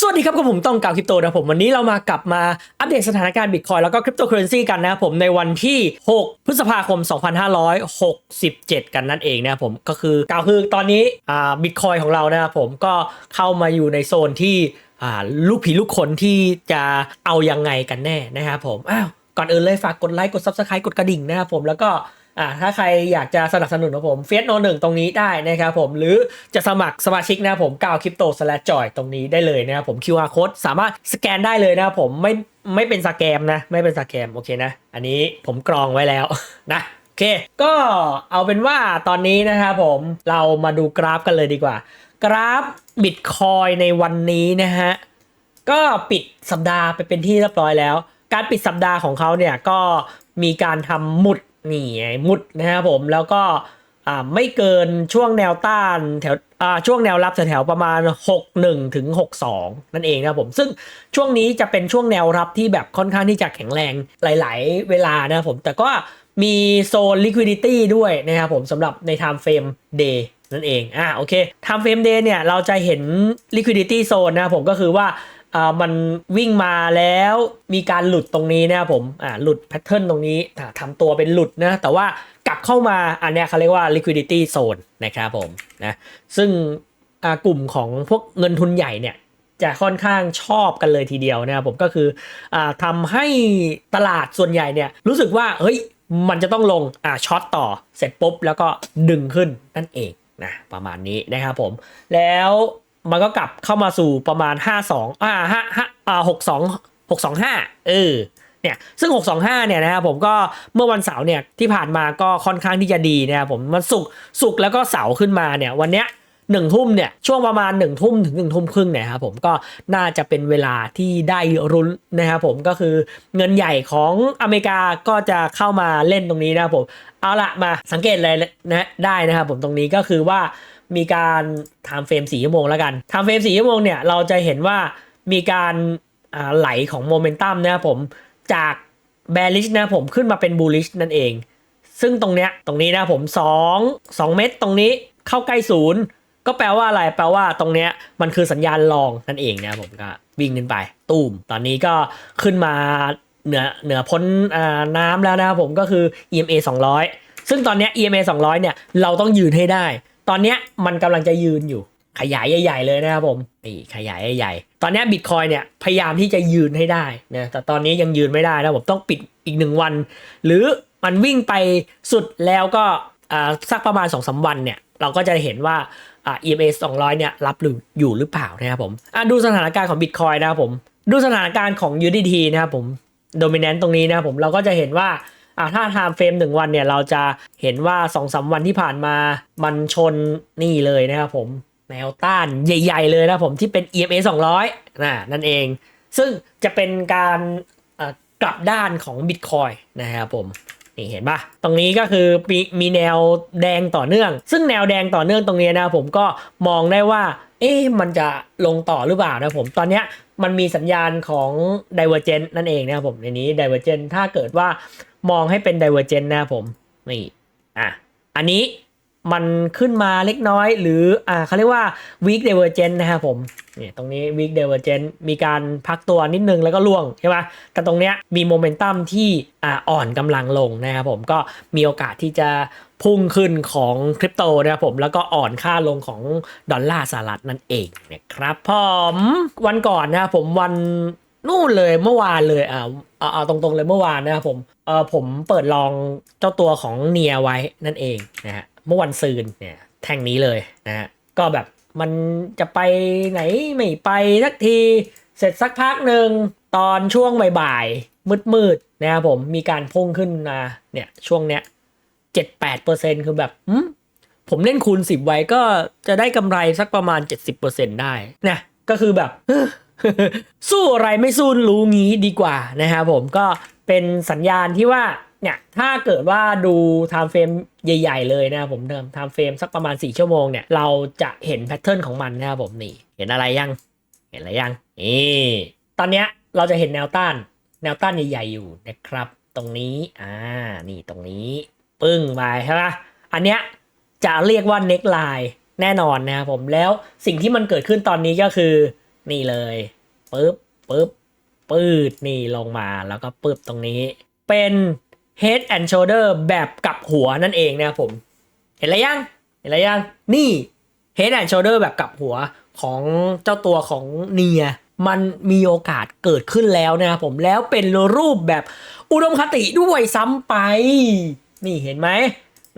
สวัสดีครับกับผมต้องกาวคริปโตนะผมวันนี้เรามากลับมาอัปเดตสถานการณ์บิตคอยแล้วก็คริปโตเคอเรนซีกันนะครับผมในวันที่ 6 พฤษภาคม 2567 กันนั่นเองนะผมก็คือกาวคือตอนนี้อ่าบิตคอยของเรานะครับผมก็เข้ามาอยู่ในโซนที่อ่าลูกผีลูกคนที่จะเอายังไงกันแน่นะครับผมอ้าวก่อนอื่นเลยฝากกดไลค์กด Subscribe กดกระดิ่งนะครับผมแล้วก็ อ่าถ้าใครอยากจะสนับสนุนของผมเฟสโนหนึ่งตรงนี้ได้นะครับผมหรือจะสมัครสมาชิกนะผมกาวคริปโตสแลจอยตรงนี้ได้เลยนะครับผม QR code สามารถสแกนได้เลยนะครับผมไม่ไม่เป็นสแกมนะ ไม่เป็นสแกมโอเคนะ อันนี้ผมกรองไว้แล้วนะโอเค ก็เอาเป็นว่าตอนนี้นะครับผมเรามาดูกราฟกันเลยดีกว่า กราฟบิตคอยในวันนี้นะฮะก็ปิดสัปดาห์ไปเป็นที่เรียบร้อยแล้ว การปิดสัปดาห์ของเขาเนี่ยก็มีการทำหมุด นี่ไงมุดนะครับผมแล้วก็อ่าไม่เกินช่วงแนวต้านแถวอ่าช่วงแนวรับแถวๆประมาณ 61ถึง62 นั่นเองนะครับผม ซึ่งช่วงนี้จะเป็นช่วงแนวรับที่แบบค่อนข้างที่จะแข็งแรงหลาย ๆ เวลานะครับผม แต่ก็มีโซน liquidity ด้วยนะครับผมสำหรับใน time frame day นั่นเอง อ่าโอเค time frame day เนี่ย เราจะเห็น liquidity zone นะครับผมก็คือว่า อ่ามันวิ่งมาแล้วมีการหลุดตรงนี้นะครับผมอ่าหลุดแพทเทิร์นตรงนี้อ่าทำตัวเป็นหลุดนะแต่ว่ากลับเข้ามาอันนี้เขาเรียกว่า liquidity zone นะครับผมนะซึ่งกลุ่มของพวกเงินทุนใหญ่เนี่ยจะค่อนข้างชอบกันเลยทีเดียวนะครับผมก็คืออ่าทำให้ตลาดส่วนใหญ่เนี่ยรู้สึกว่าเฮ้ยมันจะต้องลงอ่าช็อตต่อเสร็จปุ๊บแล้วก็ดึงขึ้นนั่นเองนะประมาณนี้นะครับผมแล้ว มันก็กลับเข้ามาสู่ประมาณ 52อ่า5 5อ่า62 625 เออเนี่ยซึ่ง 625 เนี่ยนะครับผมก็เมื่อวันเสาร์เนี่ยที่ผ่านมาก็ค่อนข้างที่จะดีนะครับผมมันสุกสุกแล้วก็เสาร์ขึ้นมาเนี่ยวันเนี้ยหนึ่งทุ่มเนี่ยช่วงประมาณหนึ่งทุ่มถึงหนึ่งทุ่มครึ่งเนี่ยครับผมก็น่าจะเป็นเวลาที่ได้รุ้นนะครับผมก็คือเงินใหญ่ของอเมริกาก็จะเข้ามาเล่นตรงนี้นะครับผมเอาละมาสังเกตเลยนะได้นะครับผมตรงนี้ก็คือว่า มีการไทม์เฟรมสี่ชั่วโมงแล้วกันไทม์เฟรมสี่ชั่วโมงเนี่ยเราจะเห็นว่ามีการไหลของโมเมนตัมนะครับผมจากแบริชนะผมขึ้นมาเป็นบูลิชนั่นเอง ซึ่งตรงเนี้ยตรงนี้นะผม 2 2 เม็ดตรงนี้เข้าใกล้ศูนย์ก็แปลว่าอะไรแปลว่าตรงเนี้ยมันคือสัญญาณลองนั่นเองนะครับผมก็วิ่งขึ้นไป ตูมตอนนี้ก็ขึ้นมาเหนือเหนือพ้นน้ำแล้วนะครับผมก็คือ EMA 200 ซึ่งตอนเนี้ย EMA 200 เนี่ย เราต้องยืนให้ได้ ตอนเนี้ยมันกำลังจะยืนอยู่ ขยายใหญ่ ๆ เลยนะครับผมนี่ขยายใหญ่ๆตอนนี้บิตคอยเนี่ยพยายามที่จะยืนให้ได้นะแต่ตอนนี้ยังยืนไม่ได้นะผมต้องปิดอีกหนึ่งวัน หรือมันวิ่งไปสุดแล้วก็อ่าสักประมาณ2อสวันเนี่ยเราก็จะเห็นว่าอ่า EMA 200 เนี่ยรับหรืออยู่หรือเปล่านะครับผมอะดูสถานการณ์ของ Bitcoin นะครับผม ดูสถานการณ์ของ UDT นะครับผม Dominant ตรงนี้นะครับผมเราก็จะเห็นว่า อ่าถ้า time frame 1วันเนี่ยเราจะเห็นว่า2-3วันที่ผ่านมามันชนนี่เลยนะครับผมแนวต้านใหญ่ ๆ เลยนะผมที่เป็น EMA 200นะนั่นเอง ซึ่งจะเป็นการกลับด้านของ Bitcoin นะครับผมนี่เห็นปะตรงนี้ก็คือมีมีแนวแดงต่อเนื่อง ซึ่งแนวแดงต่อเนื่องตรงนี้นะผมก็มองได้ว่า เอ๊ะมันจะลงต่อหรือเปล่านะผมตอนเนี้ย มันมีสัญญาณของ divergent นั่นเองนะครับผมในนี้ divergent ถ้าเกิดว่ามองให้เป็น divergent นะครับผมนี่อะอันนี้มันขึ้นมาเล็กน้อย หรืออ่าเขาเรียกว่า weak divergent นะครับผมเนี่ยตรงนี้ weak divergent มีการพักตัวนิดนึงแล้วก็ล่วงใช่ไหมแต่ตรงเนี้ยมีโมเมนตัมที่อ่าอ่อนกำลังลงนะครับผมก็มีโอกาสที่จะ พุ่งขึ้นของคริปโตนะครับผมแล้วก็อ่อนค่าลงของดอลลาร์สหรัฐนั่นเองนะครับผมวันก่อนนะครับผมวันนู่นเลยเมื่อวานเลยอ่าเอาเอาตรงๆเลยเมื่อวานนะครับผมเออผมเปิดลองเจ้าตัวของเนียไว้นั่นเองนะฮะเมื่อวันซืนเนี่ยแท่งนี้เลยนะฮะก็แบบมันจะไปไหนไม่ไปสักทีเสร็จสักพักหนึ่งตอนช่วงบ่ายๆมืดๆนะครับผมมีการพุ่งขึ้นมาเนี่ยช่วงเนี้ย เจ็ดแปดเปอร์เซ็นคือแบบผมเล่นคูณสิบไว้ก็จะได้กำไรสักประมาณ70%ได้นะก็คือแบบสู้อะไรไม่สู้รู้งี้ดีกว่านะครับผมก็เป็นสัญญาณที่ว่าเนี่ยถ้าเกิดว่าดูไทม์เฟรมใหญ่ ๆ เลยนะครับผมเดิมไทม์เฟรมสักประมาณ 4 ชั่วโมงเนี่ยเราจะเห็นแพทเทิร์นของมันนะครับผมนี่เห็นอะไรยัง เห็นอะไรยังนี่ตอนเนี้ยเราจะเห็นแนวต้าน แนวต้านใหญ่ๆอยู่นะครับ ตรงนี้อ่านี่ตรงนี้ ปึ้งไปใช่ปะอันเนี้ยจะเรียกว่าเน็กไลน์แน่นอนนะครับผมแล้วสิ่งที่มันเกิดขึ้นตอนนี้ก็คือ นี่เลยปึ๊บปึ๊บปืดนี่ลงมาแล้วก็ปึ๊บตรงนี้ เป็น head and shoulder แบบกลับหัวนั่นเองนะครับผม เห็นอะไรยัง เห็นอะไรยัง นี่ head and shoulder แบบกลับหัวของเจ้าตัวของเนียมันมีโอกาสเกิดขึ้นแล้วนะครับผมแล้วเป็นรูปแบบอุดมคติด้วยซ้ำไป นี่เห็นไหม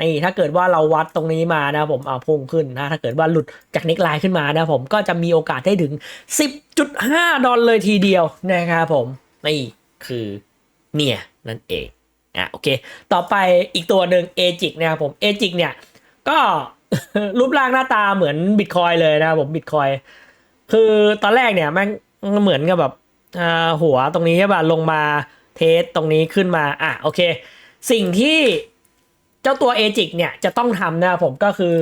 นี่ถ้าเกิดว่าเราวัดตรงนี้มานะผมเอาพุ่งขึ้นนะถ้าเกิดว่าหลุดจากเน็กไลน์ขึ้นมานะผมก็จะมีโอกาสได้ถึง 10.5 ดอลเลยทีเดียวนะครับผมนี่คือเนี่ยนั่นเองอะโอเค ต่อไปอีกตัวหนึ่งเอจิกนะครับผมเอจิกเนี่ยก็รูปร่างหน้าตาเหมือนบิตคอยเลยนะครับผมบิตคอยคือตอนแรกเนี่ยแม่งเหมือนกับแบบหัวตรงนี้ใช่ป่ะลงมาเทสตรงนี้ขึ้นมาอะโอเค สิ่งที่ เจ้าตัวเอจิกเนี่ยจะต้องทำนะครับผมก็คือ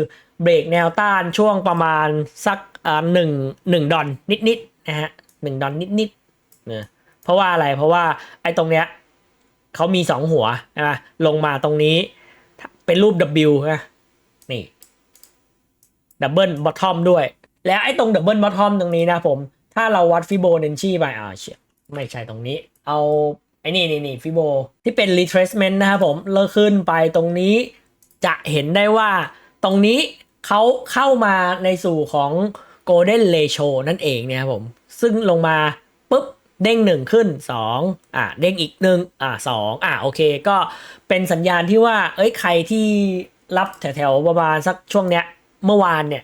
เบรกแนวต้านช่วงประมาณสักอ่าหนึ่งหนึ่งดอนนิดๆนะฮะหนึ่งดอนนิดๆเนะเพราะว่าอะไรเพราะว่าไอ้ตรงเนี้ยเขามีสองหัวนะลงมาตรงนี้เป็นรูป W นะนี่ดับเบิลบอททอมด้วย แล้วไอ้ตรงดับเบิลบอททอมตรงนี้นะผม ถ้าเราวัดฟิโบนัชชีไปอ่าเชียไม่ใช่ตรงนี้ เอา ไอ้นี่นี่นี่ฟิโบที่เป็น retracement นะครับผมเลิกขึ้นไปตรงนี้จะเห็นได้ว่าตรงนี้เขาเข้ามาในสู่ของ golden ratio นั่นเองเนี่ยครับผม ซึ่งลงมาปุ๊บเด้งหนึ่งขึ้นสองอะเด้งอีกหนึ่งอะสองอะโอเค ก็เป็นสัญญาณที่ว่า เอ้ยใครที่รับแถวๆประมาณสักช่วงเนี้ยเมื่อวานเนี่ย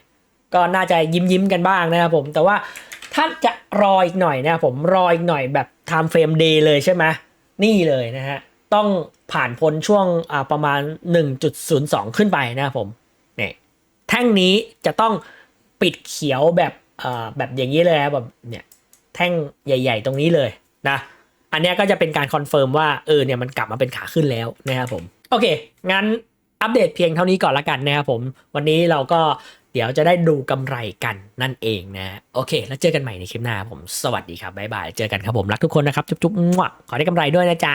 ก็น่าจะยิ้มยิ้มกันบ้างนะครับผม แต่ว่าถ้าจะรออีกหน่อยนะครับผมรออีกหน่อยแบบ time frame day เลยใช่ไหม นี่เลยนะฮะ ต้องผ่านพ้นช่วงประมาณ 1.02 ขึ้นไปนะครับผมเนี่ยแท่งนี้จะต้องปิดเขียวแบบแบบอย่างนี้เลยแบบเนี่ยแท่งใหญ่ ๆ ตรงนี้เลยนะ อันนี้ก็จะเป็นการคอนเฟิร์มว่าเออเนี่ยมันกลับมาเป็นขาขึ้นแล้วนะครับผม โอเค งั้นอัปเดตเพียงเท่านี้ก่อนละกันนะครับผม วันนี้เราก็ ดี๋ยวจะได้ดูกำไรกันนั่นเองนะ โอเค แล้วเจอกันใหม่ในคลิปหน้าผมสวัสดีครับบ๊ายบาย เจอกันครับผมรักทุกคนนะครับ จุ๊บๆมั่วขอได้กำไรด้วยนะจ๊ะ